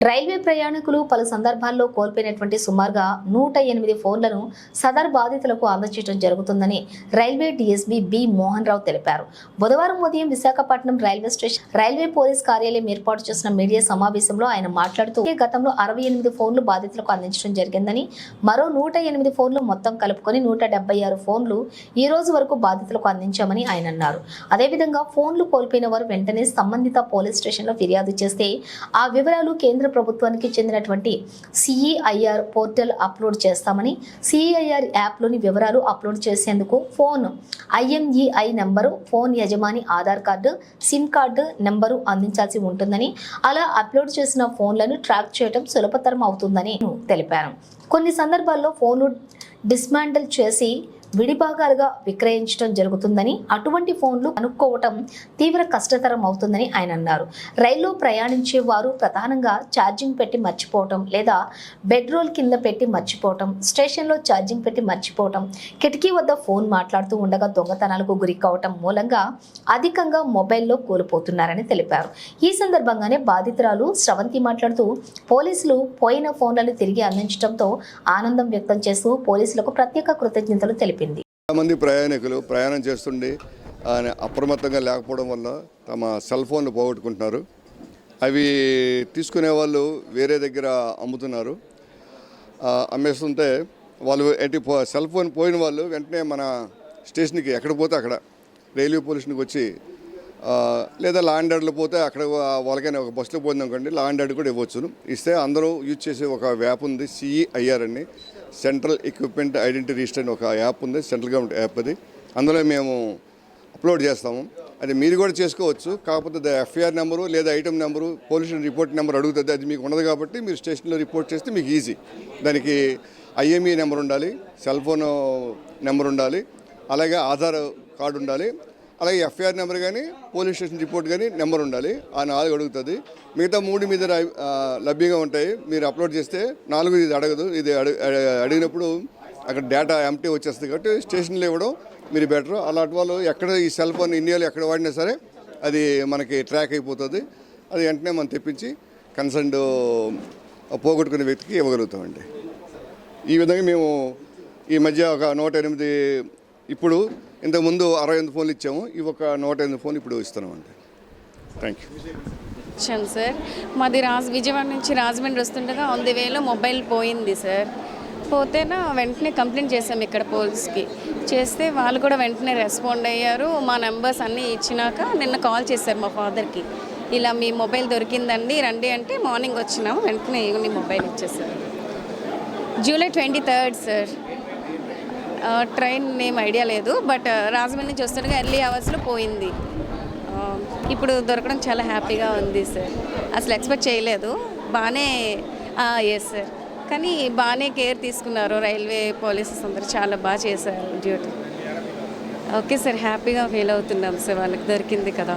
Railway ప్రయాణికులు పలు సందర్భాల్లో కోల్పోయినటువంటి సుమారుగా నూట ఎనిమిది ఫోన్లను సదర్ బాధితులకు అందజేయడం జరుగుతుందని railway DSP B Mohan Rao తెలిపారు. బుధవారం ఉదయం Visakhapatnam railway station railway police కార్యాలయం ఏర్పాటు చేసిన మీడియా సమావేశంలో ఆయన మాట్లాడుతూ గతంలో అరవై ఎనిమిది ఫోన్లు బాధితులకు అందించడం జరిగిందని మరో నూట ఎనిమిది ఫోన్లు మొత్తం కలుపుకొని నూట డెబ్బై ఆరు ఫోన్లు ఈ రోజు వరకు బాధితులకు అందించామని ఆయన అన్నారు. అదేవిధంగా ఫోన్లు కోల్పోయిన వారు వెంటనే సంబంధిత పోలీస్ స్టేషన్లో ఫిర్యాదు చేస్తే ఆ వివరాలు కేంద్ర ప్రభుత్వానికి చెందినటువంటి సిఈఐఆర్ పోర్టల్ అప్లోడ్ చేస్తామని సిఈఐఆర్ యాప్లోని వివరాలు అప్లోడ్ చేసేందుకు ఫోన్ ఐఎంఈఐ నెంబరు ఫోన్ యజమాని Aadhaar card SIM card number అందించాల్సి ఉంటుందని అలా అప్లోడ్ చేసిన ఫోన్లను ట్రాక్ చేయడం సులభతరం అవుతుందని తెలిపారు కొన్ని సందర్భాల్లో ఫోన్లు డిస్మాంటిల్ చేసి విడిభాగాలుగా విక్రయించడం జరుగుతుందని అటువంటి ఫోన్లు కనుక్కోవటం తీవ్ర కష్టతరం అవుతుందని ఆయన అన్నారు. రైల్లో ప్రయాణించే వారు ప్రధానంగా ఛార్జింగ్ పెట్టి మర్చిపోవటం లేదా బెడ్రోల్ కింద పెట్టి మర్చిపోవటం స్టేషన్లో ఛార్జింగ్ పెట్టి మర్చిపోవటం కిటికీ వద్ద ఫోన్ మాట్లాడుతూ ఉండగా దొంగతనాలకు గురి కావటం మూలంగా అధికంగా మొబైల్లో కోల్పోతున్నారని తెలిపారు. ఈ సందర్భంగానే బాధితురాలు స్రవంతి మాట్లాడుతూ పోలీసులు పోయిన ఫోన్లను తిరిగి అందించడంతో ఆనందం వ్యక్తం చేస్తూ పోలీసులకు ప్రత్యేక కృతజ్ఞతలు తెలిపారు మంది ప్రయాణికులు ప్రయాణం చేస్తుండి అప్రమత్తంగా లేకపోవడం వల్ల తమ సెల్ ఫోన్లు పోగొట్టుకుంటున్నారు. అవి తీసుకునే వాళ్ళు వేరే దగ్గర అమ్ముతున్నారు. అమ్మేస్తుంటే వాళ్ళు ఎట్టి పో- సెల్ ఫోన్ పోయిన వాళ్ళు వెంటనే మన స్టేషన్కి ఎక్కడ పోతే అక్కడ రైల్వే పోలీసునికి వచ్చి లేదా లాండ్ ఆర్డర్లో పోతే అక్కడ వాళ్ళకైనా ఒక బస్సులో పోయిందనుకోండి లాండ్ ఆర్డర్ కూడా ఇవ్వచ్చు. ఇస్తే అందరూ యూజ్ చేసే ఒక వ్యాప్ ఉంది సిఈఐఆర్ అని. సెంట్రల్ ఎక్విప్మెంట్ ఐడెంటిటీ రిజిస్టర్ అని ఒక యాప్ ఉంది సెంట్రల్ గవర్నమెంట్ యాప్ అది. అందులో మేము అప్లోడ్ చేస్తాము. అది మీరు కూడా చేసుకోవచ్చు కాకపోతే ఎఫ్ఐఆర్ నెంబరు లేదా item number police report number అడుగుతుంది అది మీకు ఉండదు కాబట్టి మీరు స్టేషన్లో రిపోర్ట్ చేస్తే మీకు ఈజీ. దానికి ఐఎంఈ నెంబర్ ఉండాలి సెల్ ఫోన్ నెంబర్ ఉండాలి అలాగే ఆధార్ కార్డు ఉండాలి అలాగే ఎఫ్ఐఆర్ నెంబర్ కానీ పోలీస్ స్టేషన్ రిపోర్ట్ కానీ నెంబర్ ఉండాలి. ఆ నాలుగు అడుగుతుంది. మిగతా మూడు మీద లభ్యంగా ఉంటాయి. మీరు అప్లోడ్ చేస్తే నాలుగు ఇది అడగదు. ఇది అడిగినప్పుడు అక్కడ డేటా ఎంటీ వచ్చేస్తుంది కాబట్టి స్టేషన్లో ఇవ్వడం మీరు బెటర్. అలాంటి వాళ్ళు ఎక్కడ ఈ సెల్ ఫోన్ ఇండియాలో ఎక్కడ వాడినా సరే అది మనకి ట్రాక్ అయిపోతుంది. అది వెంటనే మనం తెప్పించి కన్సర్న్ పోగొట్టుకునే వ్యక్తికి ఇవ్వగలుగుతామండి. ఈ విధంగా మేము ఈ మధ్య ఒక నూట ఎనిమిది ఇప్పుడు ఇంతకుముందు అరవై ఎనిమిది ఫోన్లు ఇచ్చాము ఇవి ఒక నూట ఎనిమిది ఫోన్లు ఇప్పుడు ఇస్తున్నామండి థ్యాంక్ యూ వచ్చాను సార్ మాది రాజ్ విజయవాడ నుంచి రాజమండ్రి వస్తుండగా ఆన్ ది వేలో మొబైల్ పోయింది సార్. పోతేనా వెంటనే కంప్లైంట్ చేసాం ఇక్కడ పోలీస్కి. చేస్తే వాళ్ళు కూడా వెంటనే రెస్పాండ్ అయ్యారు. మా నెంబర్స్ అన్నీ ఇచ్చినాక నిన్న కాల్ చేశారు మా ఫాదర్కి. ఇలా మీ మొబైల్ దొరికిందండి రండి అంటే మార్నింగ్ వచ్చినాము వెంటనే ఈవినింగ్ మీ మొబైల్ ఇచ్చేసారు. July twenty third sir. Train name idea లేదు బట్ రాజమండ్రి నుంచి వస్తుండగా ఎర్లీ అవర్స్లో పోయింది. ఇప్పుడు దొరకడం చాలా హ్యాపీగా ఉంది సార్. అసలు ఎక్స్పెక్ట్ చేయలేదు. బాగానే ఎస్ సార్. కానీ బాగానే కేర్ తీసుకున్నారు రైల్వే పోలీసెస్ అందరూ. చాలా బాగా చేశారు డ్యూటీ. Okay sir. హ్యాపీగా ఫీల్ అవుతున్నాం సార్. వాళ్ళకి దొరికింది కదా.